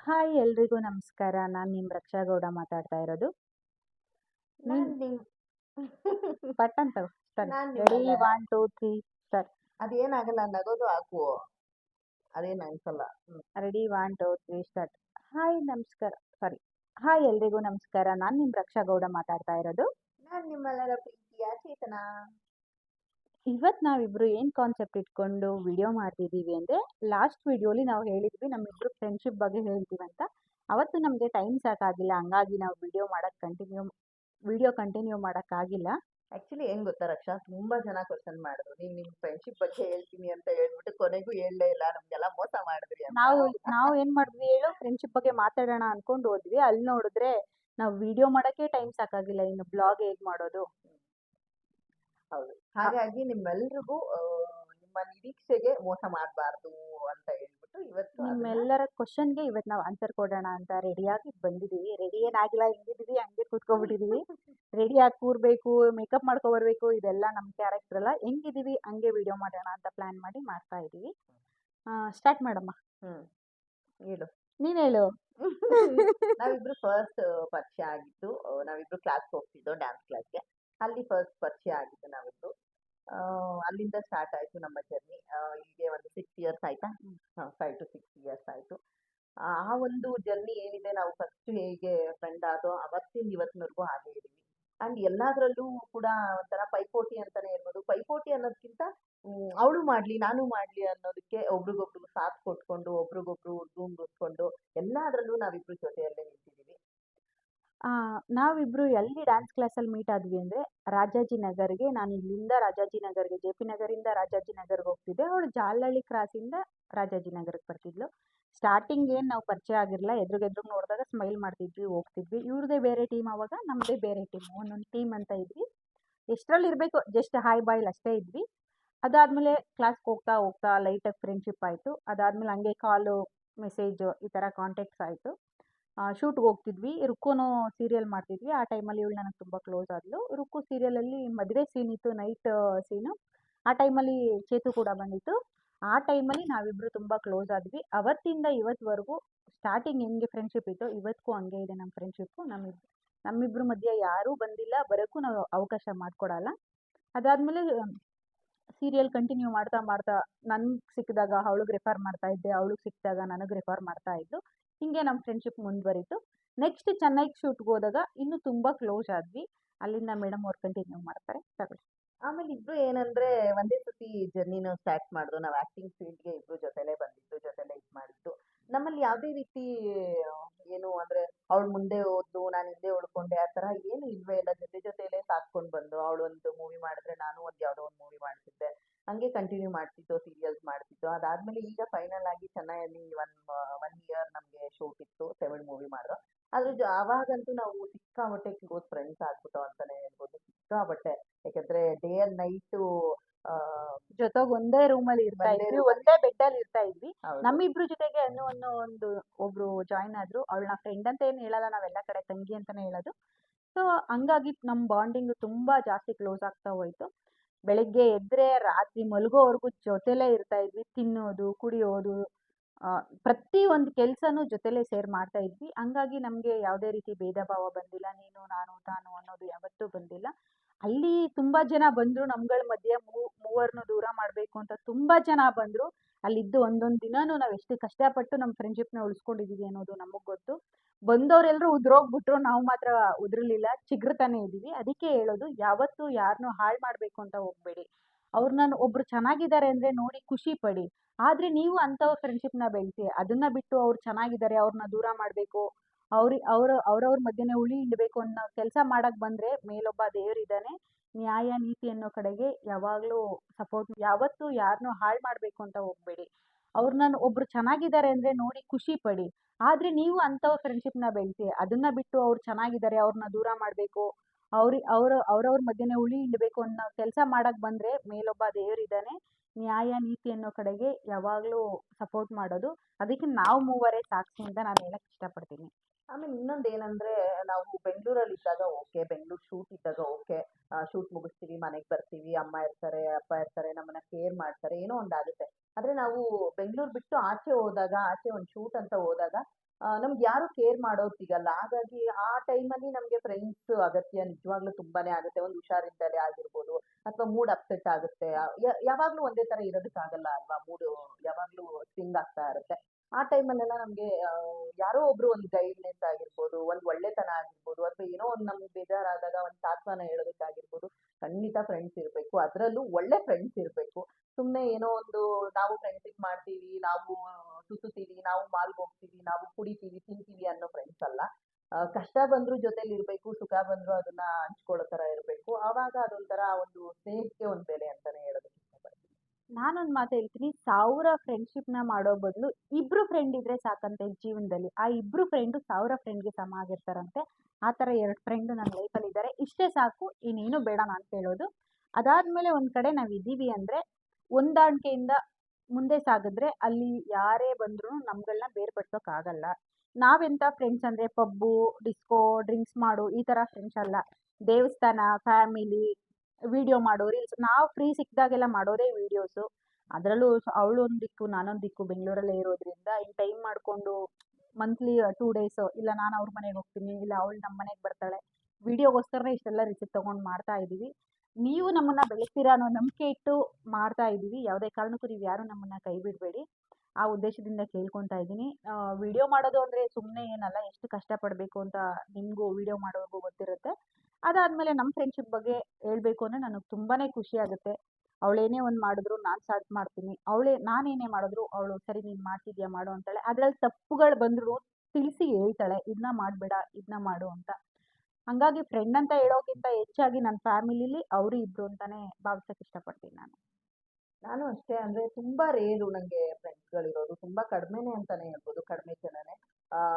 Hi ಎಲ್ರಿಗೂ ನಮಸ್ಕಾರ. ನಾನು ನಿಮ್ಮ ರಕ್ಷಾ ಗೌಡ ಮಾತಾಡ್ತಾ ಇರೋದು. ನಾನ್ ನೀನ್ ನಿಮ್ ಪಟ್ ಅಂತ ಸರಿ. ನಾನ್ ರೆಡಿ ನಿಮ್ಮಲ್ಲ ಒನ್ ಟೂ ತ್ರೀ ಅದೇನಾಗಲ್ಲ ನಗೋದು ಹಾಕು. ಅದೇನು ಅನ್ಸಲ್ಲ. ಹ್ಮ್. Ready one two three start hi ನಮಸ್ಕಾರ. ಸಾರಿ. ಹಾಯ್ ಎಲ್ರಿಗೂ ನಮಸ್ಕಾರ. ನಾನು ನಿಮ್ಮ ರಕ್ಷಾ ಗೌಡ ಮಾತಾಡ್ತಾ ಇರೋದು. ನಾನು ನಿಮ್ಮೆಲ್ಲರ ಪ್ರೀತಿಯ ಚೇತನ. ಇವತ್ತು ನಾವಿಬ್ರು ಏನು ಕಾನ್ಸೆಪ್ಟ್ ಇಟ್ಕೊಂಡು ವಿಡಿಯೋ ಮಾಡ್ತಿದ್ದೀವಿ ಅಂದರೆ ಲಾಸ್ಟ್ ವಿಡಿಯೋಲಿ ನಾವು ಹೇಳಿದ್ವಿ ನಮ್ಮಿಬ್ರು ಫ್ರೆಂಡ್ಶಿಪ್ ಬಗ್ಗೆ ಹೇಳ್ತೀವಿ ಅಂತ. ಅವತ್ತು ನಮಗೆ ಟೈಮ್ ಸಾಕಾಗಿಲ್ಲ ಹಂಗಾಗಿ ನಾವು ವಿಡಿಯೋ ಮಾಡೋಕ್ಕೆ ಕಂಟಿನ್ಯೂ ವಿಡಿಯೋ ಕಂಟಿನ್ಯೂ ಮಾಡೋಕ್ಕಾಗಿಲ್ಲ ಆಕ್ಚುಲಿ ಏನ್ ಗೊತ್ತಾ ರಕ್ಷಾ ತುಂಬಾ ಜನ ಕ್ವಶನ್ ಮಾಡಿದ್ರು. ನೀವು ನಿಮ್ ಫ್ರೆಂಡ್ಶಿಪ್ ಬಗ್ಗೆ ಹೇಳ್ತೀನಿ ಅಂತ ಹೇಳ್ಬಿಟ್ಟು ಕೊನೆಗೂ ಹೇಳಲೇ ಇಲ್ಲ ನಮಗೆಲ್ಲ ಮೋಸ ಮಾಡಿದ್ರಿ ನಾವು ನಾವು ಏನ್ ಮಾಡಿದ್ವಿ ಹೇಳು ಫ್ರೆಂಡ್ಶಿಪ್ ಬಗ್ಗೆ ಮಾತಾಡೋಣ ಅನ್ಕೊಂಡು ಹೋದ್ವಿ. ಅಲ್ಲಿ ನೋಡಿದ್ರೆ ನಾವು ವಿಡಿಯೋ ಮಾಡಕ್ಕೆ ಟೈಮ್ ಸಾಕಾಗಿಲ್ಲ ಇನ್ನು ಬ್ಲಾಗ್ ಹೇಗ್ ಮಾಡೋದು? ಹೌದು. ಹಾಗಾಗಿ ನಿಮ್ಮೆಲ್ರಿಗೂ ನಿಮ್ಮ ನಿರೀಕ್ಷೆಗೆ ಮೋಸ ಮಾಡಬಾರ್ದು ಅಂತ ಹೇಳ್ಬಿಟ್ಟು ಇವತ್ತು ನಿಮ್ಮೆಲ್ಲರ ಕ್ವಶನ್ಗೆ ಇವತ್ತು ನಾವು ಆನ್ಸರ್ ಕೊಡೋಣ ಅಂತ ರೆಡಿಯಾಗಿ ಬಂದಿದ್ದೀವಿ ರೆಡಿ ಏನಾಗಿಲ್ಲ ಹೆಂಗಿದೀವಿ ಹಂಗೆ ಕೂತ್ಕೊಂಡ್ಬಿಟ್ಟಿದೀವಿ. ರೆಡಿಯಾಗಿ ಕೂರ್ಬೇಕು ಮೇಕಪ್ ಮಾಡ್ಕೊ ಬರ್ಬೇಕು ಇದೆಲ್ಲ ನಮ್ಮ ಕ್ಯಾರೆಕ್ಟರ್ ಅಲ್ಲ. ಹೆಂಗಿದೀವಿ ಹಂಗೆ ವಿಡಿಯೋ ಮಾಡೋಣ ಅಂತ ಪ್ಲಾನ್ ಮಾಡಿ ಮಾಡ್ತಾ ಇದೀವಿ ಸ್ಟಾರ್ಟ್ ಮಾಡಮ್ಮ. ಹ್ಮ್. ಹೇಳು. ನೀನ್ ಹೇಳು. ನಾವಿಬ್ರು ಫಸ್ಟ್ ಪರಿಚಯ ಆಗಿತ್ತು ನಾವಿಬ್ರು ಕ್ಲಾಸ್ ಹೋಗ್ತಿದ್ದೋ ಡ್ಯಾನ್ಸ್ ಕ್ಲಾಸ್ಗೆ ಅಲ್ಲಿ ಫಸ್ಟ್ ಪರಿಚಯ ಆಗಿದ್ದು ನಾವಿಬ್ರು. ಆ, ಅಲ್ಲಿಂದ ಸ್ಟಾರ್ಟ್ ಆಯಿತು ನಮ್ಮ ಜರ್ನಿ ಇಲ್ಲಿಗೆ ಒಂದು ಸಿಕ್ಸ್ ಇಯರ್ಸ್ ಆಯಿತಾ? ಫೈವ್ ಟು ಸಿಕ್ಸ್ ಇಯರ್ಸ್ ಆಯ್ತು. ಆ ಒಂದು ಜರ್ನಿ ಏನಿದೆ ನಾವು ಫಸ್ಟ್ ಹೇಗೆ ಫ್ರೆಂಡ್ ಆದೋ ಅವತ್ತಿನ ಇವತ್ತಿನವರೆಗೂ ಹಾಗೆ ಇದ್ದೀವಿ. ಅಂಡ್ ಎಲ್ಲದರಲ್ಲೂ ಕೂಡ ಒಂಥರ ಪೈಪೋಟಿ ಅಂತಾನೆ ಹೇಳ್ಬೋದು. ಪೈಪೋಟಿ ಅನ್ನೋದಕ್ಕಿಂತ ಅವಳು ಮಾಡ್ಲಿ ನಾನು ಮಾಡ್ಲಿ ಅನ್ನೋದಕ್ಕೆ ಒಬ್ರಿಗೊಬ್ರು ಸಾಥ್ ಕೊಟ್ಕೊಂಡು ಒಬ್ರಿಗೊಬ್ರು ಗುಂಗುಸ್ಕೊಂಡು ಎಲ್ಲದರಲ್ಲೂ ನಾವಿಬ್ರು ಜೊತೆಯಲ್ಲೇ ನಾವಿಬ್ರು ಎಲ್ಲಿ ಡ್ಯಾನ್ಸ್ ಕ್ಲಾಸಲ್ಲಿ ಮೀಟ್ ಆದ್ವಿ ಅಂದರೆ ರಾಜಾಜಿನಗರ್ಗೆ ನಾನು ಇಲ್ಲಿಂದ ರಾಜಾಜಿನಗರ್ಗೆ ಜೆ ಪಿ ನಗರಿಂದ ರಾಜಾಜಿನಗರ್ಗೆ ಹೋಗ್ತಿದ್ದೆ. ಅವಳು ಜಾಲಹಳ್ಳಿ ಕ್ರಾಸಿಂದ ರಾಜಾಜಿನಗರಕ್ಕೆ ಬರ್ತಿದ್ಲು. ಸ್ಟಾರ್ಟಿಂಗ್ ಏನು ನಾವು ಪರಿಚಯ ಆಗಿರಲಿಲ್ಲ. ಎದುರುಗೆದ್ರಿಗೆ ನೋಡಿದಾಗ ಸ್ಮೈಲ್ ಮಾಡ್ತಿದ್ವಿ, ಹೋಗ್ತಿದ್ವಿ. ಇವ್ರದ್ದೇ ಬೇರೆ ಟೀಮ್ ಆವಾಗ ನಮ್ಮದೇ ಬೇರೆ ಟೀಮ್ ಒಂದೊಂದು ಟೀಮ್ ಅಂತ ಇದ್ವಿ. ಎಷ್ಟರಲ್ಲಿ ಇರಬೇಕು? ಜಸ್ಟ್ ಹಾಯ್ ಬಾಯ್ಲ್ ಅಷ್ಟೇ ಇದ್ವಿ. ಅದಾದಮೇಲೆ ಕ್ಲಾಸ್ಗೆ ಹೋಗ್ತಾ ಹೋಗ್ತಾ ಲೈಟಾಗಿ ಫ್ರೆಂಡ್ಶಿಪ್ ಆಯಿತು. ಅದಾದಮೇಲೆ ಹಂಗೆ ಕಾಲು ಮೆಸೇಜು ಈ ಥರ ಕಾಂಟ್ಯಾಕ್ಟ್ಸ್ ಆಯಿತು. ಶೂಟ್ಗೆ ಹೋಗ್ತಿದ್ವಿ. ರುಕ್ಕೋನೋ ಸೀರಿಯಲ್ ಮಾಡ್ತಿದ್ವಿ. ಆ ಟೈಮಲ್ಲಿ ಇವ್ಳು ನನಗೆ ತುಂಬ ಕ್ಲೋಸ್ ಆದಳು ರುಕ್ಕು ಸೀರಿಯಲಲ್ಲಿ ಮದುವೆ ಸೀನ್ ಇತ್ತು ನೈಟ್ ಸೀನು ಆ ಟೈಮಲ್ಲಿ ಚೇತು ಕೂಡ ಬಂದಿತ್ತು. ಆ ಟೈಮಲ್ಲಿ ನಾವಿಬ್ಬರು ತುಂಬ ಕ್ಲೋಸ್ ಆದ್ವಿ. ಅವತ್ತಿಂದ ಇವತ್ತುವರೆಗೂ ಸ್ಟಾರ್ಟಿಂಗ್ ಹೆಂಗೆ ಫ್ರೆಂಡ್ಶಿಪ್ ಇತ್ತು ಇವತ್ತಿಗೂ ಹಂಗೆ ಇದೆ ನಮ್ಮ ಫ್ರೆಂಡ್ಶಿಪ್ಪು ನಮ್ಮಿಬ್ ನಮ್ಮಿಬ್ಬರ ಮಧ್ಯೆ ಯಾರೂ ಬಂದಿಲ್ಲ. ಬರೋಕ್ಕೂ ನಾವು ಅವಕಾಶ ಮಾಡಿಕೊಡಲ್ಲ. ಅದಾದಮೇಲೆ ಸೀರಿಯಲ್ ಕಂಟಿನ್ಯೂ ಮಾಡ್ತಾ ಮಾಡ್ತಾ ನನಗೆ ಸಿಕ್ಕಿದಾಗ ಅವ್ಳಿಗೆ ರೆಫರ್ ಮಾಡ್ತಾ ಇದ್ದೆ. ಅವ್ಳಿಗೆ ಸಿಕ್ಕಿದಾಗ ನನಗೆ ರೆಫರ್ ಮಾಡ್ತಾ ಇದ್ದು ಹಿಂಗೆ ನಮ್ಮ ಫ್ರೆಂಡ್ಶಿಪ್ ಮುಂದುವರಿತು. ನೆಕ್ಸ್ಟ್ ಚೆನ್ನೈಗೆ ಶೂಟ್ಗೆ ಹೋದಾಗ ಇನ್ನೂ ತುಂಬ ಕ್ಲೋಸ್ ಆದ್ವಿ. ಅಲ್ಲಿಂದ ಮೇಡಮ್ ಅವ್ರು ಕಂಟಿನ್ಯೂ ಮಾಡ್ತಾರೆ. ತಗೊಳ್ಳಿ. ಆಮೇಲೆ ಇಬ್ರು ಏನಂದ್ರೆ ಒಂದೇ ಸತಿ ಜರ್ನಿನ ಸ್ಟಾರ್ಟ್ ಮಾಡಿದ್ರು ನಾವು ಆಕ್ಟಿಂಗ್ ಫೀಲ್ಡ್ಗೆ ಇಬ್ರು ಜೊತೆಲೇ ಬಂದಿದ್ದು, ಜೊತೆಲೇ ಇದು ಮಾಡಿದ್ದು. ನಮ್ಮಲ್ಲಿ ಯಾವುದೇ ರೀತಿ, ಏನು ಅಂದ್ರೆ ಅವಳು ಮುಂದೆ ಹೋದ್ಲು ನಾನು ಹಿಂದೆ ಉಳ್ಕೊಂಡೆ, ಆ ತರ ಏನು ಇಲ್ವೇ ಇಲ್ಲ. ಜೊತೆ ಜೊತೆಲೆ ಸಾಕ್ಕೊಂಡು ಬಂದು, ಅವಳು ಒಂದು ಮೂವಿ ಮಾಡಿದ್ರೆ ನಾನು ಒಂದು ಯಾವುದೋ ಒಂದು ಮೂವಿ ಮಾಡ್ತಿದ್ದೆ. ಹಂಗೆ ಕಂಟಿನ್ಯೂ ಮಾಡ್ತಿದ್ದು ಸೀರಿಯಲ್ಸ್ ಮಾಡ್ತಿದ್ದು. ಅದಾದ್ಮೇಲೆ ಈಗ ಫೈನಲ್ ಆಗಿ ಚೆನ್ನೈಯಲ್ಲಿ ಒನ್ ಒನ್ ಶೂಟ್ ಇತ್ತು ಸೆವೆನ್ ಮೂವಿ ಮಾಡಿದ್ರು ಆದ್ರೆ ಅವಾಗಂತೂ ನಾವು ಸಿಕ್ಕಾಬಟ್ಟೆ ಕ್ಲೋಸ್ ಫ್ರೆಂಡ್ಸ್ ಆಗ್ಬಿಟ್ಟು ಅಂತಾನೆ ಹೇಳ್ಬೋದು. ಸಿಕ್ಕಾಬಟ್ಟೆ ಯಾಕಂದ್ರೆ ಡೇ ಅಂಡ್ ನೈಟು ಜೊತೆಗೆ ಒಂದೇ ರೂಮ್ ಅಲ್ಲಿ ಇರ್ತಾ ಇದ್ವಿ. ಒಂದೇ ಬೆಡ್ ಅಲ್ಲಿ. ಇರ್ತಾ ಇದ್ವಿ. ನಮ್ಮಿಬ್ರು ಜೊತೆಗೆ ಅನ್ನೋ ಅನ್ನೋ ಒಂದು ಒಬ್ರು ಜಾಯ್ನ್ ಆದ್ರು. ಅವಳನ್ನ ಫ್ರೆಂಡ್ ಅಂತ ಏನು ಹೇಳಲ್ಲ. ನಾವೆಲ್ಲ ಕಡೆ ತಂಗಿ ಅಂತಾನೆ ಹೇಳೋದು. ಸೊ ಹಂಗಾಗಿ ನಮ್ಮ ಬಾಂಡಿಂಗ್ ತುಂಬಾ ಜಾಸ್ತಿ ಕ್ಲೋಸ್ ಆಗ್ತಾ ಹೋಯ್ತು. ಬೆಳಿಗ್ಗೆ ಎದ್ರೆ ರಾತ್ರಿ ಮಲಗೋವರೆಗೂ ಜೊತೆಲೇ ಇರ್ತಾ ಇದ್ವಿ. ತಿನ್ನೋದು ಕುಡಿಯೋದು ಪ್ರತಿ ಒಂದು ಕೆಲಸನೂ ಜೊತೆಲೇ ಸೇರಿ ಮಾಡ್ತಾ ಇದ್ವಿ. ಹಂಗಾಗಿ ನಮಗೆ ಯಾವುದೇ ರೀತಿ ಭೇದ ಭಾವ ಬಂದಿಲ್ಲ. ನೀನು, ನಾನು, ತಾನು ಅನ್ನೋದು ಯಾವತ್ತೂ ಬಂದಿಲ್ಲ. ಅಲ್ಲಿ ತುಂಬಾ ಜನ ಬಂದ್ರು. ನಮ್ಗಳ ಮಧ್ಯೆ ಮೂವರ್ನು ದೂರ ಮಾಡಬೇಕು ಅಂತ ತುಂಬಾ ಜನ ಬಂದ್ರು. ಅಲ್ಲಿದ್ದು ಒಂದೊಂದು ದಿನಾನು ನಾವು ಎಷ್ಟು ಕಷ್ಟಪಟ್ಟು ನಮ್ಮ ಫ್ರೆಂಡ್ಶಿಪ್ನ ಉಳಿಸ್ಕೊಂಡಿದ್ದೀವಿ ಅನ್ನೋದು ನಮಗೆ ಗೊತ್ತು. ಬಂದವರೆಲ್ಲರೂ ಉದ್ರೋಗ್ಬಿಟ್ರು. ನಾವು ಮಾತ್ರ ಉದುರಲಿಲ್ಲ. ಚಿಗುರ್ತಾನೆ ಇದ್ದೀವಿ ಅದಕ್ಕೆ ಹೇಳೋದು, ಯಾವತ್ತೂ ಯಾರನ್ನೂ ಹಾಳು ಮಾಡಬೇಕು ಅಂತ ಹೋಗ್ಬೇಡಿ. ಅವ್ರನ್ನ ಒಬ್ರು ಚೆನ್ನಾಗಿದ್ದಾರೆ ಅಂದ್ರೆ ನೋಡಿ ಖುಷಿ ಪಡಿ. ಆದ್ರೆ ನೀವು ಅಂಥವ್ರ ಫ್ರೆಂಡ್ಶಿಪ್ನ ಬೆಳೆಸಿ, ಅದನ್ನ ಬಿಟ್ಟು ಅವ್ರು ಚೆನ್ನಾಗಿದ್ದಾರೆ ಅವ್ರನ್ನ ದೂರ ಮಾಡಬೇಕು, ಅವ್ರ ಅವ್ರ, ಅವ್ರವ್ರ ಮಧ್ಯನೇ ಉಳಿ ಹಿಂಡಬೇಕು ಅನ್ನೋ ಕೆಲಸ ಮಾಡಕ್ ಬಂದ್ರೆ ಮೇಲೊಬ್ಬ ದೇವರಿದ್ದಾನೆ ನ್ಯಾಯ, ನೀತಿ ಅನ್ನೋ ಕಡೆಗೆ ಯಾವಾಗಲೂ ಸಪೋರ್ಟ್ ಯಾವತ್ತೂ ಯಾರನ್ನೂ ಹಾಳು ಮಾಡಬೇಕು ಅಂತ ಹೋಗ್ಬೇಡಿ. ಅವ್ರನ್ನ ಒಬ್ರು ಚೆನ್ನಾಗಿದ್ದಾರೆ ಅಂದ್ರೆ ನೋಡಿ ಖುಷಿ ಪಡಿ. ಆದ್ರೆ ನೀವು ಅಂಥವ್ರ ಫ್ರೆಂಡ್ಶಿಪ್ನ ಬೆಳೆಸಿ, ಅದನ್ನ ಬಿಟ್ಟು ಅವ್ರು ಚೆನ್ನಾಗಿದ್ದಾರೆ ಅವ್ರನ್ನ ದೂರ ಮಾಡಬೇಕು ಅವ್ರಿಗೆ ಅವ್ರ, ಅವ್ರವ್ರ ಮಧ್ಯೆ ಉಳಿ ಹಿಂಡಬೇಕು ಅನ್ನೋ ಕೆಲಸ ಮಾಡಕ್ ಬಂದ್ರೆ ಮೇಲೊಬ್ಬ ದೇವರಿದ್ದಾನೆ ನ್ಯಾಯ, ನೀತಿ ಅನ್ನೋ ಕಡೆಗೆ ಯಾವಾಗಲೂ ಸಪೋರ್ಟ್ ಮಾಡೋದು. ಅದಕ್ಕೆ ನಾವು ಮೂವರೇ ಸಾಕ್ಷಿ ಅಂತ ನಾನು ಹೇಳಕ್ಕೆ ಇಷ್ಟಪಡ್ತೀನಿ. ಆಮೇಲೆ ಇನ್ನೊಂದು ಏನಂದ್ರೆ ನಾವು ಬೆಂಗಳೂರಲ್ಲಿ ಇದ್ದಾಗ ಓಕೆ, ಬೆಂಗಳೂರು ಶೂಟ್ ಇದ್ದಾಗ ಓಕೆ. ಶೂಟ್ ಮುಗಿಸ್ತೀವಿ, ಮನೆಗೆ ಬರ್ತೀವಿ, ಅಮ್ಮ ಇರ್ತಾರೆ, ಅಪ್ಪ ಇರ್ತಾರೆ, ನಮ್ಮನ್ನ ಕೇರ್ ಮಾಡ್ತಾರೆ, ಏನೋ ಒಂದು ಆಗುತ್ತೆ. ಆದ್ರೆ ನಾವು ಬೆಂಗಳೂರು ಬಿಟ್ಟು ಆಚೆ ಹೋದಾಗ, ಆಚೆ ಒಂದು ಶೂಟ್ ಅಂತ ಹೋದಾಗ ನಮ್ಗೆ ಯಾರು ಕೇರ್ ಮಾಡೋರು ಸಿಗಲ್ಲ. ಹಾಗಾಗಿ ಆ ಟೈಮಲ್ಲಿ ನಮಗೆ ಫ್ರೆಂಡ್ಸ್ ಅಗತ್ಯ ನಿಜವಾಗ್ಲೂ ತುಂಬಾನೇ ಆಗುತ್ತೆ. ಒಂದು ಹುಷಾರಿದ್ದಲೆ ಆಗಿರ್ಬೋದು, ಅಥವಾ ಮೂಡ್ ಅಪ್ಸೆಟ್ ಆಗುತ್ತೆ. ಯಾವಾಗ್ಲೂ ಒಂದೇ ತರ ಇರೋದಕ್ಕಾಗಲ್ಲ ಅಲ್ವಾ? ಮೂಡ್ ಯಾವಾಗ್ಲೂ ಸ್ವಿಂಗ್ ಆಗ್ತಾ ಇರುತ್ತೆ. ಆ ಟೈಮಲ್ಲೆಲ್ಲ ನಮ್ಗೆ ಯಾರೋ ಒಬ್ರು ಒಂದು ಗೈಡ್ನೆಸ್ ಆಗಿರ್ಬೋದು, ಒಂದು ಒಳ್ಳೆತನ ಆಗಿರ್ಬೋದು, ಅಥವಾ ಏನೋ ಒಂದು ನಮ್ಗೆ ಬೇಜಾರಾದಾಗ ಒಂದು ಸಾತ್ವನ ಹೇಳೋದಕ್ಕಾಗಿರ್ಬೋದು, ಖಂಡಿತ ಫ್ರೆಂಡ್ಸ್ ಇರಬೇಕು. ಅದರಲ್ಲೂ ಒಳ್ಳೆ ಫ್ರೆಂಡ್ಸ್ ಇರಬೇಕು. ಸುಮ್ಮನೆ ಏನೋ ಒಂದು ನಾವು ಫ್ರೆಂಡ್ಶಿಪ್ ಮಾಡ್ತೀವಿ, ನಾವು ಸುತ್ತೀವಿ ನಾವು ಮಾಲ್ಗೆ ಹೋಗ್ತೀವಿ ನಾವು ಕುಡಿತೀವಿ, ತಿಂತೀವಿ ಅನ್ನೋ ಫ್ರೆಂಡ್ಸ್ ಅಲ್ಲ. ಕಷ್ಟ ಬಂದರೂ ಜೊತೆಲಿ ಇರಬೇಕು, ಸುಖ ಬಂದರೂ ಅದನ್ನ ಹಂಚ್ಕೊಳ್ಳೋ ತರ ಇರಬೇಕು. ಆವಾಗ ಅದೊಂಥರ ಒಂದು ಸ್ನೇಹಕ್ಕೆ ಒಂದು ಬೆಲೆ ಅಂತಾನೆ ಹೇಳೋದಕ್ಕೆ ಇಷ್ಟಪಡ್ತೀನಿ. ನಾನೊಂದು ಮಾತು ಹೇಳ್ತೀನಿ. ಸಾವಿರ ಫ್ರೆಂಡ್ಶಿಪ್ನ ಮಾಡೋ ಬದಲು ಇಬ್ರು ಫ್ರೆಂಡ್ ಇದ್ರೆ ಸಾಕಂತೆ ಜೀವನದಲ್ಲಿ. ಆ ಇಬ್ರು ಫ್ರೆಂಡು ಸಾವಿರ ಫ್ರೆಂಡ್ಗೆ ಸಮ ಆಗಿರ್ತಾರಂತೆ. ಆ ಥರ ಎರಡು ಫ್ರೆಂಡು ನನ್ನ ಲೈಫಲ್ಲಿ ಇದ್ದಾರೆ ಇಷ್ಟೇ ಸಾಕು, ಇನ್ನೇನು ಬೇಡ ನಾನು ಕೇಳೋದು. ಅದಾದಮೇಲೆ ಒಂದು ಕಡೆ ನಾವು ಇದ್ದೀವಿ ಅಂದರೆ ಹೊಂದಾಣಿಕೆಯಿಂದ ಮುಂದೆ ಸಾಗಿದ್ರೆ ಅಲ್ಲಿ ಯಾರೇ ಬಂದರೂ ನಮ್ಗಳನ್ನ ಬೇರ್ಪಡ್ಸೋಕ್ಕಾಗಲ್ಲ ನಾವೆಂಥ ಫ್ರೆಂಡ್ಸ್ ಅಂದರೆ ಪಬ್ಬು ಡಿಸ್ಕೋ ಡ್ರಿಂಕ್ಸ್ ಮಾಡು, ಈ ಥರ ಫ್ರೆಂಡ್ಸ್ ಅಲ್ಲ. ದೇವಸ್ಥಾನ ಫ್ಯಾಮಿಲಿ ವಿಡಿಯೋ ಮಾಡೋ ರೀಲ್ಸ್ ನಾವು ಫ್ರೀ ಸಿಕ್ಕಿದಾಗೆಲ್ಲ ಮಾಡೋದೇ ವೀಡಿಯೋಸು ಅದರಲ್ಲೂ ಅವಳು ಒಂದು ದಿಕ್ಕು, ನಾನೊಂದು ದಿಕ್ಕು ಬೆಂಗಳೂರಲ್ಲೇ ಇರೋದ್ರಿಂದ ಇನ್ನು ಟೈಮ್ ಮಾಡಿಕೊಂಡು ಮಂತ್ಲಿ ಟೂ ಡೇಸು ಇಲ್ಲ ನಾನು ಅವ್ರ ಮನೆಗೆ ಹೋಗ್ತೀನಿ, ಇಲ್ಲ ಅವಳು ನಮ್ಮ ಮನೆಗೆ ಬರ್ತಾಳೆ ವಿಡಿಯೋಗೋಸ್ಕರನೇ ಇಷ್ಟೆಲ್ಲ ರಿಸಿಪ್ಟ್ ತೊಗೊಂಡು ಮಾಡ್ತಾ ಇದ್ದೀವಿ ನೀವು ನಮ್ಮನ್ನ ಬೆಳೆಸ್ತೀರಾ ಅನ್ನೋ ನಂಬಿಕೆ ಇಟ್ಟು ಮಾಡ್ತಾ ಇದ್ದೀವಿ. ಯಾವುದೇ ಕಾರಣಕ್ಕೂ ನೀವು ಯಾರು ನಮ್ಮನ್ನ ಕೈ ಬಿಡಬೇಡಿ. ಆ ಉದ್ದೇಶದಿಂದ ಕೇಳ್ಕೊತಾ ಇದ್ದೀನಿ. ವಿಡಿಯೋ ಮಾಡೋದು ಅಂದ್ರೆ ಸುಮ್ಮನೆ ಏನಲ್ಲ, ಎಷ್ಟು ಕಷ್ಟಪಡಬೇಕು ಅಂತ ನಿಮಗೂ ವಿಡಿಯೋ ಮಾಡೋರ್ಗೂ ಗೊತ್ತಿರುತ್ತೆ. ಅದಾದ್ಮೇಲೆ ನಮ್ಮ ಫ್ರೆಂಡ್ಶಿಪ್ ಬಗ್ಗೆ ಹೇಳಬೇಕು ಅಂದರೆ ನನಗೆ ತುಂಬಾನೇ ಖುಷಿ ಆಗುತ್ತೆ. ಅವಳೇನೇ ಒಂದು ಮಾಡಿದ್ರು ನಾನು ಸ್ಟಾರ್ಟ್ ಮಾಡ್ತೀನಿ. ಅವಳೇ ನಾನೇನೇ ಮಾಡಿದ್ರು ಅವಳು ಸರಿ ನೀನು ಮಾಡ್ತಿದ್ಯಾ ಮಾಡು ಅಂತಾಳೆ ಅದ್ರಲ್ಲಿ ತಪ್ಪುಗಳು ಬಂದರೂ ತಿಳಿಸಿ ಹೇಳ್ತಾಳೆ ಇದನ್ನ ಮಾಡಬೇಡ ಇದನ್ನ ಮಾಡು ಅಂತ. ಹಂಗಾಗಿ ಫ್ರೆಂಡ್ ಅಂತ ಹೇಳೋಕ್ಕಿಂತ ಹೆಚ್ಚಾಗಿ ನನ್ನ ಫ್ಯಾಮಿಲಿಲಿ ಅವರು ಇಬ್ರು ಅಂತಾನೆ ಭಾವಿಸೋಕೆ ಇಷ್ಟಪಡ್ತೀನಿ ನಾನು. ನಾನು ಅಷ್ಟೇ ಅಂದ್ರೆ ತುಂಬಾ ರೇರು ನಂಗೆ ಫ್ರೆಂಡ್ಸ್ ಗಳಿರೋದು ತುಂಬಾ ಅಂತಲೇ ಅಂತಾನೆ ಹೇಳ್ಬೋದು ಕಡಿಮೆ ಜನನೇ.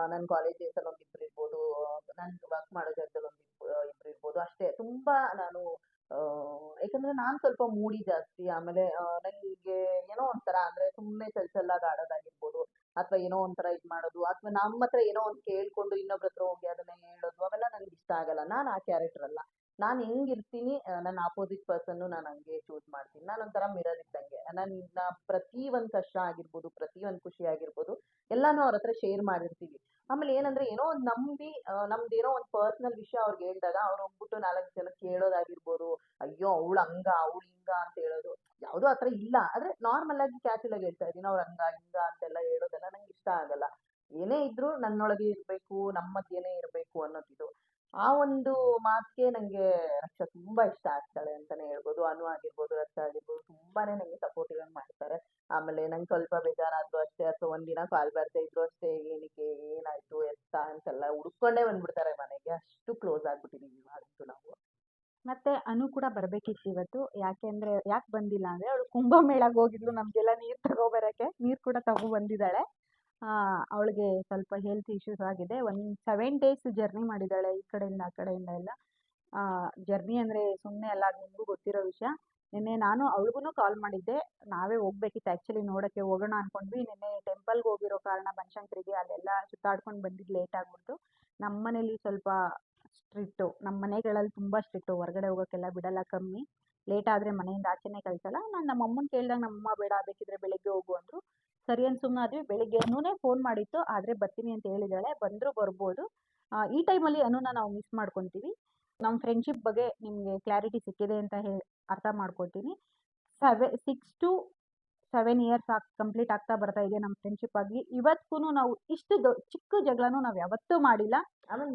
ನನ್ನ ಕಾಲೇಜ್ ಡೇಸ್ ಅಲ್ಲಿ ಇಬ್ಬರು ಇರ್ಬೋದು ನಾನು ವರ್ಕ್ ಮಾಡೋ ಜಾಗದಲ್ಲಿ ಒಂದ್ ಇಬ್ರು ಇರ್ಬೋದು ಅಷ್ಟೇ. ತುಂಬಾ ನಾನು ಯಾಕಂದ್ರೆ ನಾನ್ ಸ್ವಲ್ಪ ಮೂಡಿ ಜಾಸ್ತಿ ಆಮೇಲೆ ಆ, ನಂಗೆ ಏನೋ ಒಂಥರ ಅಂದ್ರೆ ಸುಮ್ಮನೆ ಚಲ್ಚಲ್ಲಾಗಿ ಆಡೋದಾಗಿರ್ಬೋದು ಅಥವಾ ಏನೋ ಒಂಥರ ಇದ್ ಮಾಡೋದು ಅಥವಾ ನಮ್ಮ ಹತ್ರ ಏನೋ ಒಂದು ಕೇಳ್ಕೊಂಡು ಇನ್ನೊಬ್ರ ಹತ್ರ ಹೋಗಿ ಅದನ್ನ ಹೇಳೋದು ಅವೆಲ್ಲ ನನ್ಗೆ ಆಗಲ್ಲ ನಾನು ಆ ಕ್ಯಾರೆಕ್ಟರ್ ಅಲ್ಲ. ನಾನು ಹೆಂಗಿರ್ತೀನಿ ನನ್ನ ಆಪೋಸಿಟ್ ಪರ್ಸನ್ನು ನಾನು ಹಂಗೆ ಚೂಸ್ ಮಾಡ್ತೀನಿ. ನಾನು ಒಂಥರ ಮಿರರ್ ಇದ್ದಂಗೆ. ನನ್ನ ಪ್ರತಿ ಒಂದು ಕಷ್ಟ ಆಗಿರ್ಬೋದು, ಪ್ರತಿ ಒಂದು ಖುಷಿ ಆಗಿರ್ಬೋದು, ಎಲ್ಲಾನು ಅವ್ರ ಹತ್ರ ಶೇರ್ ಮಾಡಿರ್ತೀವಿ. ಆಮೇಲೆ ಏನಂದ್ರೆ ಏನೋ ಒಂದು ನಂಬಿ ನಮ್ದು ಏನೋ ಒಂದು ಪರ್ಸನಲ್ ವಿಷಯ ಅವ್ರಿಗೆ ಹೇಳಿದಾಗ ಅವ್ರು ಹೋಗ್ಬಿಟ್ಟು ನಾಲ್ಕು ಜನ ಕೇಳೋದಾಗಿರ್ಬೋದು, ಅಯ್ಯೋ, ಅವಳು ಹಂಗ, ಅವಳು ಹಿಂಗ ಅಂತ ಹೇಳೋದು. ಯಾವ್ದೋ ಆ ಇಲ್ಲ. ಆದ್ರೆ ನಾರ್ಮಲ್ ಆಗಿ ಕ್ಯಾಶುಲ್ ಆಗಿ ಹೇಳ್ತಾ ಇದೀನಿ ಅವ್ರು ಹಂಗ, ಹಿಂಗ ಅಂತೆಲ್ಲ ಹೇಳೋದೆಲ್ಲ ನಂಗೆ ಇಷ್ಟ ಆಗಲ್ಲ. ಏನೇ ಇದ್ರೂ ನನ್ನೊಳಗೆ ಇರಬೇಕು ನಮ್ಮ ಮಧ್ಯೆನೇ ಇರಬೇಕು ಅನ್ನೋದಿದು ಆ ಒಂದು ಮಾತಿಗೆ ನನಗೆ ರಕ್ಷಾ ತುಂಬಾ ಇಷ್ಟ ಆಗ್ತಾಳೆ ಅಂತಾನೆ ಹೇಳ್ಬೋದು. ಅನು ಆಗಿರ್ಬೋದು, ರಕ್ಷಾ ಆಗಿರ್ಬೋದು, ತುಂಬಾನೇ ನನಗೆ ಸಪೋರ್ಟಿವ್ ಆಗಿ ಮಾಡ್ತಾರೆ. ಆಮೇಲೆ ನಂಗೆ ಸ್ವಲ್ಪ ಬೇಜಾರಾದ್ರು ಅಷ್ಟೇ, ಅಥವಾ ಒಂದಿನ ಕಾಲ್ ಬರ್ತಾ ಇದ್ರು ಅಷ್ಟೇ, ಏನಕ್ಕೆ, ಏನಾಯ್ತು, ಎತ್ತ ಅಂತೆಲ್ಲ ಹುಡ್ಕೊಂಡೇ ಬಂದ್ಬಿಡ್ತಾರೆ ಮನೆಗೆ. ಅಷ್ಟು ಕ್ಲೋಸ್ ಆಗ್ಬಿಟ್ಟಿದೀವಿ ಇವಾಗಂತೂ ನಾವು. ಮತ್ತೆ ಅನು ಕೂಡ ಬರ್ಬೇಕಿತ್ತು ಇವತ್ತು. ಯಾಕೆ ಅಂದ್ರೆ, ಯಾಕೆ ಬಂದಿಲ್ಲ ಅಂದ್ರೆ, ಅವಳು ಕುಂಭಮೇಳಕ್ಕೆ ಹೋಗಿದ್ಲು, ನಮಗೆಲ್ಲ ನೀರು ತಗೋಬರಕ್ಕೆ ನೀರು ಕೂಡ ತಗೋ ಬಂದಿದ್ದಾಳೆ. ಅವಳಿಗೆ ಸ್ವಲ್ಪ ಹೆಲ್ತ್ ಇಶ್ಯೂಸ್ ಆಗಿದೆ. ಒಂದು ಸೆವೆನ್ ಡೇಸ್ ಜರ್ನಿ ಮಾಡಿದ್ದಾಳೆ ಈ ಕಡೆಯಿಂದ ಆ ಕಡೆಯಿಂದ ಎಲ್ಲ. ಜರ್ನಿ ಅಂದರೆ ಸುಮ್ಮನೆ ಅಲ್ಲ, ಅದು ನಿಮಗೂ ಗೊತ್ತಿರೋ ವಿಷಯ. ನಿನ್ನೆ ನಾನು ಅವಳಿಗೂ ಕಾಲ್ ಮಾಡಿದ್ದೆ. ನಾವೇ ಹೋಗ್ಬೇಕಿತ್ತು. ಆ್ಯಕ್ಚುಲಿ ನೋಡೋಕ್ಕೆ ಹೋಗೋಣ ಅಂದ್ಕೊಂಡ್ವಿ ನಿನ್ನೆ ಟೆಂಪಲ್ಗೆ ಹೋಗಿರೋ ಕಾರಣ ಬನಶಂಕರಿಗೆ ಅಲ್ಲೆಲ್ಲ ಸುತ್ತಾಡ್ಕೊಂಡು ಬಂದಿದ್ದು ಲೇಟ್ ಆಗ್ಬಿಡ್ತು. ನಮ್ಮ ಮನೇಲಿ ಸ್ವಲ್ಪ ಸ್ಟ್ರಿಕ್ಟು ನಮ್ಮ ಮನೆಗಳಲ್ಲಿ ತುಂಬ ಸ್ಟ್ರಿಕ್ಟು ಹೊರಗಡೆ ಹೋಗೋಕ್ಕೆಲ್ಲ ಬಿಡಲ್ಲ, ಕಮ್ಮಿ. ಲೇಟ್ ಆದರೆ ಮನೆಯಿಂದ ಆಚೆನೇ ಕಳಿಸಲ್ಲ. ನಾನು ನಮ್ಮ ಅಮ್ಮನ ಕೇಳಿದಾಗ, ನಮ್ಮಮ್ಮ ಬೇಡ ಬೇಕಿದ್ದರೆ ಬೆಳಗ್ಗೆ ಹೋಗು ಅಂದರು. ಸರಿ ಅಂತ ಸುಮ್ಮನಾದ್ವಿ ಬೆಳಿಗ್ಗೆನೂ ಫೋನ್ ಮಾಡಿತ್ತು. ಆದರೆ ಬರ್ತೀನಿ ಅಂತ ಹೇಳಿದ್ದಾಳೆ. ಬಂದರೂ ಬರ್ಬೋದು. ಈ ಟೈಮಲ್ಲಿ ಅನುನ ನಾವು ಮಿಸ್ ಮಾಡ್ಕೊತೀವಿ. ನಮ್ಮ ಫ್ರೆಂಡ್ಶಿಪ್ ಬಗ್ಗೆ ನಿಮಗೆ ಕ್ಲಾರಿಟಿ ಸಿಕ್ಕಿದೆ ಅಂತ ಹೇಳಿ ಅರ್ಥ ಮಾಡ್ಕೊತೀನಿ seven six to seven years ಆಗ್ ಕಂಪ್ಲೀಟ್ ಆಗ್ತಾ ಬರ್ತಾ ಇದೆ ನಮ್ಮ ಫ್ರೆಂಡ್ಶಿಪ್ ಆಗಿ. ಇವತ್ತಿಗೂ ನಾವು ಇಷ್ಟು ದೊ ಚಿಕ್ಕ ಜಗಳನೂ ನಾವು ಯಾವತ್ತೂ ಮಾಡಿಲ್ಲ. ಆಮೇಲೆ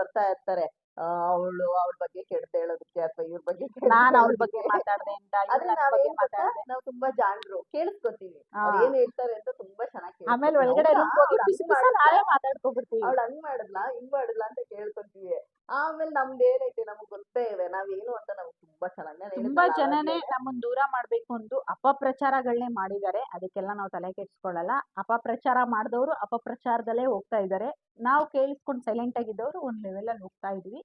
ಬರ್ತಾ ಇರ್ತಾರೆ. ಅವಳು ಅವಳ ಬಗ್ಗೆ ಕೆಡ್ತ ಹೇಳೋದಕ್ಕೆ ಅಥವಾ ಇವ್ರ ಬಗ್ಗೆ ನಾನು ಅವ್ರ ಬಗ್ಗೆ ಮಾತಾಡದೆ ಅಂತ ಆದ್ರೆ ನಾವ್ ಗೊತ್ತಾ? ತುಂಬಾ ಜಾಣರು. ಕೇಳಿಸ್ಕೊತೀವಿ. ಅವ್ರು ಏನ್ ಹೇಳ್ತಾರೆ ಅಂತ ತುಂಬಾ ಚೆನ್ನಾಗಿ ಆಮೇಲೆ ಒಳಗಡೆ ನಾವೇ ಮಾತಾಡ್ಕೊಬಿಡ್ತೀವಿ. ಅವಳು ಹಂಗ್ ಮಾಡಿದ್ಲಾ? ಹಿಂಗ್ ಮಾಡಿದ್ಲಾ ಅಂತ ಕೇಳ್ಕೊಂತೀವಿ. ಆಮೇಲೆ ನಮ್ದು ಏನೈತೆ ನಮ್ಗೆ ಗೊತ್ತೇ ಇದೆ. ನಾವೇನು ಅಂತ ನಮ್ಗೆ ತುಂಬಾ ಚೆನ್ನಾಗಿ ತುಂಬಾ ಜನನೇ ನಮ್ಮನ್ನ ದೂರ ಮಾಡ್ಬೇಕು ಅಂತ ಅಪಪ್ರಚಾರಗಳನ್ನೇ ಮಾಡಿದ್ದಾರೆ. ಅದಕ್ಕೆಲ್ಲ ನಾವು ತಲೆ ಕೆಡಿಸ್ಕೊಳ್ಳಲ್ಲ ಅಪಪ್ರಚಾರ ಮಾಡಿದವರು ಅಪಪ್ರಚಾರದಲ್ಲೇ ಹೋಗ್ತಾ ಇದ್ದಾರೆ. ನಾವು ಕೇಳಿಸ್ಕೊಂಡು ಸೈಲೆಂಟ್ ಆಗಿದ್ದವರು ಲೆವೆಲ್ ಅಲ್ಲಿ ಹೋಗ್ತಾ ಇದೀವಿ.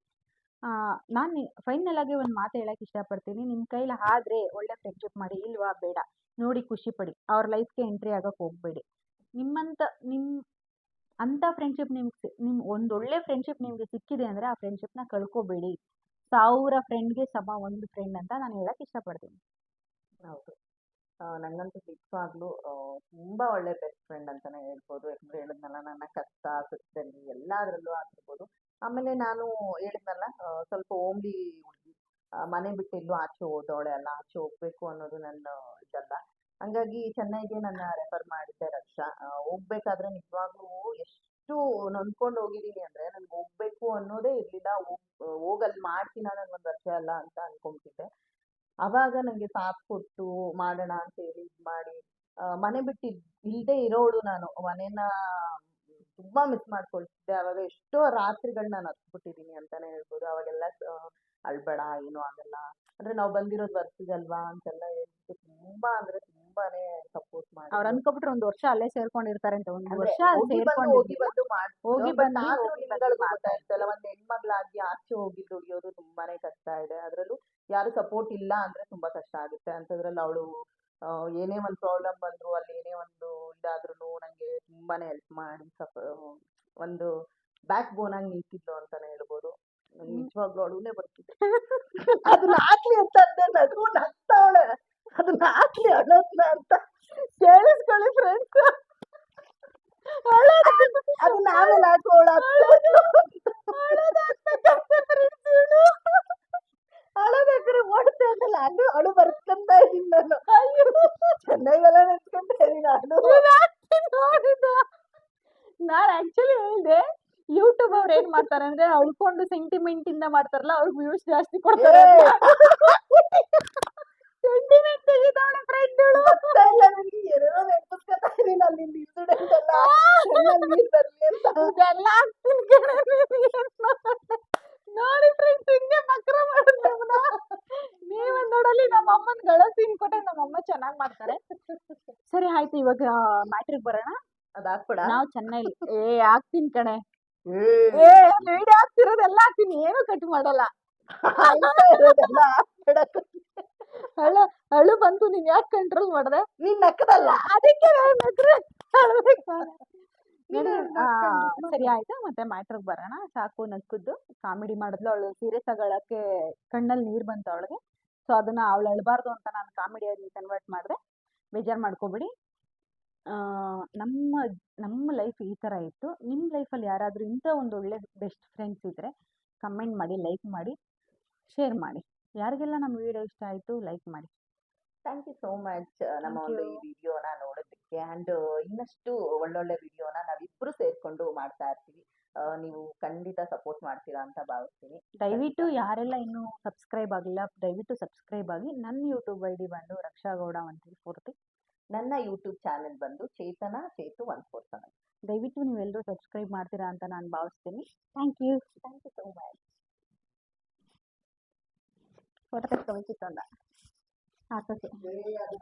ನಾನು ಫೈನಲ್ ಆಗಿ ಒಂದು ಮಾತು ಹೇಳಕ್ ಇಷ್ಟಪಡ್ತೀನಿ. ನಿಮ್ಮ ಕೈಲಿ ಆದ್ರೆ ಒಳ್ಳೆ ಫ್ರೆಂಡ್ಶಿಪ್ ಮಾಡಿ ಇಲ್ವಾ? ಬೇಡ. ನೋಡಿ ಖುಷಿ ಪಡಿ. ಅವ್ರ ಲೈಫ್ಗೆ ಎಂಟ್ರಿ ಆಗಕ್ಕೆ ಹೋಗ್ಬೇಡಿ. ನಿಮ್ಮಂತ ನಿಮ್ಮ ಅಂಥ ಫ್ರೆಂಡ್ಶಿಪ್ ನಿಮ್ಗೆ ನಿಮ್ ಒಂದು ಒಳ್ಳೆ ಫ್ರೆಂಡ್ಶಿಪ್ ನಿಮಗೆ ಸಿಕ್ಕಿದೆ ಅಂದರೆ ಆ ಫ್ರೆಂಡ್ಶಿಪ್ನ ಕಳ್ಕೊಬೇಡಿ. ಸಾವಿರ ಫ್ರೆಂಡ್ಗೆ ಸಮ ಒಂದು ಫ್ರೆಂಡ್ ಅಂತ ನಾನು ಹೇಳಕ್ ಇಷ್ಟಪಡ್ತೀನಿ. ಹೌದು. ನನಗಂತೂ ನಂಗಂತೂ ನಿಜವಾಗ್ಲೂ ತುಂಬಾ ಒಳ್ಳೆ ಬೆಸ್ಟ್ ಫ್ರೆಂಡ್ ಅಂತಲೇ ಹೇಳ್ಬೋದು. ಯಾಕಂದ್ರೆ ಹೇಳಿದ್ನಲ್ಲ, ನನ್ನ ಕಷ್ಟ ಸುಖದಲ್ಲಿ ಎಲ್ಲದರಲ್ಲೂ ಆಗಿರ್ಬೋದು. ಆಮೇಲೆ ನಾನು ಹೇಳಿದ್ನಲ್ಲ ಸ್ವಲ್ಪ ಓಮ್ಲಿ ಹುಡುಗಿ ಮನೆ ಬಿಟ್ಟು ಎಲ್ಲೂ ಆಚೆ ಹೋದವಳೆ ಅಲ್ಲ, ಆಚೆ ಹೋಗ್ಬೇಕು ಅನ್ನೋದು ನನ್ನ ಇದಲ್ಲ ಹಂಗಾಗಿ ಚೆನ್ನೈಗೆ ನನ್ನ ರೆಫರ್ ಮಾಡಿದ್ದೆ ರಕ್ಷಾ. ಹೋಗ್ಬೇಕಾದ್ರೆ ನಿಜವಾಗ್ಲೂ ಎಷ್ಟು ನೊಂದ್ಕೊಂಡು ಹೋಗಿದ್ದೀನಿ ಅಂದ್ರೆ ನನ್ಗೆ ಹೋಗ್ಬೇಕು ಅನ್ನೋದೇ ಇರ್ಲಿಲ್ಲ. ಹೋಗ್ ಹೋಗಲ್ಲಿ ಮಾಡ್ತೀನ ನಾನು ಒಂದು ವರ್ಷ ಅಲ್ಲ ಅಂತ ಅನ್ಕೊಂಬಿಟ್ಟಿದ್ದೆ ಅವಾಗ ನಂಗೆ ಸಾಥ್ ಕೊಟ್ಟು ಮಾಡೋಣ ಅಂತ ಹೇಳಿ ಇದ್ ಮಾಡಿ ಮನೆ ಬಿಟ್ಟು ಇಲ್ಲದೆ ಇರೋಳು ನಾನು. ಮನೇನ ತುಂಬಾ ಮಿಸ್ ಮಾಡ್ಕೊಳ್ತಿದ್ದೆ. ಅವಾಗ ಎಷ್ಟೋ ರಾತ್ರಿಗಳು ನಾನು ಹತ್ಬಿಟ್ಟಿದೀನಿ ಅಂತಾನೆ ಹೇಳ್ಬೋದು. ಅವಾಗೆಲ್ಲ ಅಳ್ಬೇಡ, ಏನು ಆಗಲ್ಲ. ಅಂದ್ರೆ ನಾವು ಬಂದಿರೋದು ವರ್ಷಗಲ್ವಾ ಅಂತೆಲ್ಲ ಹೇಳ್ಬಿಟ್ಟು ತುಂಬಾ ಅಂದ್ರೆ ತುಂಬಾನೇ ಸಪೋರ್ಟ್ ಮಾಡಿ ಅವ್ರು ಅನ್ಕೊಬಿಟ್ರೆ ಒಂದ್ ವರ್ಷ ಅಲ್ಲೇ ಸೇರ್ಕೊಂಡಿರ್ತಾರೆ ಅಂತ ಒಂದ್ ವರ್ಷ ಅಲ್ಲಿ ಹೋಗಿ ಬಂದು ಹೋಗಿ ಸೇರ್ಕೊಂಡಿರ್ಲಿಲ್ಲ ಬಂದು ಮಾಡ್ತಿದ್ರು. ಹೋಗಿ ಬಂದು ಆದ್ರೂ ಹೋಗಿ ನಿಮ್ಗಳಿಗೂ ಬಂದು ಗೊತ್ತಾ ಇರ್ತಲ್ಲ ಒಂದ್ ಹೆಣ್ಮಗ್ಳಾಗಿ ಆಚೆ ಹೋಗಿ ದುಡಿಯೋದು ತುಂಬಾನೇ ಕಷ್ಟ ಇದೆ. ಅದ್ರಲ್ಲೂ ಯಾರು ಸಪೋರ್ಟ್ ಇಲ್ಲ ಅಂದ್ರೆ ತುಂಬಾ ಕಷ್ಟ ಆಗುತ್ತೆ. ಅಂತದ್ರಲ್ಲಿ ಅವಳು ಏನೇ ಒಂದ್ ಪ್ರಾಬ್ಲಮ್ ಬಂದ್ರು ಅಲ್ಲಿ ಏನೇ ಒಂದು ಇದಾದ್ರೂ ನಂಗೆ ತುಂಬಾನೇ ಹೆಲ್ಪ್ ಮಾಡಿ ಸಪ ಒಂದು ಬ್ಯಾಕ್ ಬೋನ್ ಆಗಿ ನಿಂತಿದ್ಲು ಅಂತಾನೆ ಹೇಳ್ಬೋದು. ನಿಜವಾಗ್ಲೂ ಅವಳುನೇ ಬರ್ತಿದೆ ಅದನ್ನ ಹಾಕ್ಲಿ ಅಂತ ಅಂದೆ ನಗು ಹಾಕ್ಲಿ ಅಳೋದ್ನ ಅಂತ ಕೇಳಿಸ್ಕೊಳ್ಳಿ ಫ್ರೆಂಡ್ಸ್ ಅದನ್ನ ಆಮೇಲೆ ಹಾಕೋಳ ಅಳೋದಾಕ್ರೆ ಓಡ್ತಾ ಇದ್ದಲ್ಲ ಅಳು ಅಳು ಬರ್ಸ್ಕೊಂತ ಇದ್ದೀನಿ ನಾನು. ಚೆನ್ನೈಗೆಲ್ಲ ನೆನ್ಸ್ಕೊಂತ ಇದೀನಿ ಅಳು. ನಾನ್ ಆಕ್ಚುಲಿ ಹೇಳ್ದೆ ಯೂಟ್ಯೂಬ್ ಅವ್ರು ಏನ್ ಮಾಡ್ತಾರೆ ಅಂದ್ರೆ ಅಳ್ಕೊಂಡು ಸೆಂಟಿಮೆಂಟ್ ಇಂದ ಮಾಡ್ತಾರಲ್ಲ ಅವ್ರಿಗೆ ವ್ಯೂಸ್ ಜಾಸ್ತಿ ಕೊಡ್ತಾರೆ ಗೊತ್ತಾ ಇಲ್ಲ ಏನೇನೋ ನೆನ್ಪಿಸ್ಕೊತಾ ಇದೀನಿ ಅಲ್ಲಿ ಇನ್ಸಿಡೆಂಟ್ ಎಲ್ಲ ನೀರ್ ಬರ್ಲಿ ಅಂತ ಇದೆಲ್ಲ ಆಗ್ತೀನಿ? ನೋಡಿ ಫ್ರೆಂಡ್ಸ್ ಹಿಂಗೆ ಮಕ್ರ ಮಾಡಿದ್ರೆ ನೀವ್ ನೋಡಲಿ ನಮ್ಮ ಅಮ್ಮನ ಗಳ ಸೀನ್ ಕೊಟ್ಟೆ ನಮ್ಮ ಅಮ್ಮ ಚೆನ್ನಾಗ್ ಮಾಡ್ತಾರೆ. ಸರಿ ಆಯ್ತು ಇವಾಗ ಮ್ಯಾಟ್ರಿಕ್ ಬರೋಣ? ಅದ್ ಹಾಕ್ಬಿಡ ನಾವು ಚೆನ್ನೈಲಿ. ಏ ಆಗ್ತೀನ್ ಕಣೆ. ಏ ವಿಡಿಯೋ ಆಗ್ತಿರೋದೆಲ್ಲ ಹಾಕ್ತೀನಿ ಏನು ಕಟ್ ಮಾಡಲ್ಲ. ಹಾಕ್ಬಿಡ. ಅಳು ಬಂತು ನೀನ್ ಯಾಕೆ ಕಂಟ್ರೋಲ್ ಮಾಡ್ದೆ? ನೀನ್ ನಕ್ಕದಲ್ಲ. ಅದಕ್ಕೆ ಸರಿ ಆಯ್ತಾ ಮತ್ತೆ ಮ್ಯಾಟ್ರಿಗೆ ಬರೋಣ. ಸಾಕು ನಕ್ಕದ್ದು. ಕಾಮಿಡಿ ಮಾಡಿದ್ಲು ಅವಳು. ಸೀರಿಯಸ್ ತಗೊಳಕ್ಕೆ ಕಣ್ಣಲ್ಲಿ ನೀರು ಬಂತು ಅವಳಿಗೆ. ಸೊ ಅದನ್ನ ಅವಳು ಅಳಬಾರ್ದು ಅಂತ ನಾನು ಕಾಮಿಡಿಯಾಗಿ ಕನ್ವರ್ಟ್ ಮಾಡಿದೆ. ಬೇಜಾರು ಮಾಡ್ಕೋಬಿಡಿ. ನಮ್ಮ ನಮ್ಮ ಲೈಫ್ ಈ ಥರ ಇತ್ತು. ನಿಮ್ಮ ಲೈಫಲ್ಲಿ ಯಾರಾದರೂ ಇಂಥ ಒಂದು ಒಳ್ಳೆ ಬೆಸ್ಟ್ ಫ್ರೆಂಡ್ಸ್ ಇದ್ದರೆ ಕಮೆಂಟ್ ಮಾಡಿ ಲೈಕ್ ಮಾಡಿ ಶೇರ್ ಮಾಡಿ. ಯಾರಿಗೆಲ್ಲ ನಮ್ಮ ವಿಡಿಯೋ ಇಷ್ಟ ಆಯಿತು ಲೈಕ್ ಮಾಡಿ. ಥ್ಯಾಂಕ್ ಯು ಸೋ ಮಚ್ ನಮ್ಮ ಒಂದು. ಈ ವಿಡಿಯೋನ ನೋಡೋದಕ್ಕೆ ಆ್ಯಂಡ್ ಇನ್ನಷ್ಟು ಒಳ್ಳೊಳ್ಳೆ ವಿಡಿಯೋನ ನಾವಿಬ್ರು ಸೇರ್ಕೊಂಡು ಮಾಡ್ತಾ ಇರ್ತೀವಿ. ನೀವು ಖಂಡಿತ ಸಪೋರ್ಟ್ ಮಾಡ್ತೀರಾ ಅಂತ ಭಾವಿಸ್ತೀನಿ. ದಯವಿಟ್ಟು ಯಾರೆಲ್ಲ ಇನ್ನೂ ಸಬ್ಸ್ಕ್ರೈಬ್ ಆಗಿಲ್ಲ ದಯವಿಟ್ಟು ಸಬ್ಸ್ಕ್ರೈಬ್ ಆಗಿ ನನ್ನ ಯೂಟ್ಯೂಬ್ ಐ ಡಿ ಬಂದು Raksha Gowda one three four three ನನ್ನ ಯೂಟ್ಯೂಬ್ ಚಾನೆಲ್ ಬಂದು Chetana Chethu one four seven ದಯವಿಟ್ಟು ನೀವೆಲ್ಲರೂ ಸಬ್ಸ್ಕ್ರೈಬ್ ಮಾಡ್ತೀರಾ ಅಂತ ನಾನು ಭಾವಿಸ್ತೀನಿ. Thank you thank you so much photo ತೆಗೆಸ್ಕೊಬೇಕಿತ್ತು ಅಂದ ಹಾಕೋಕೆ ಅದು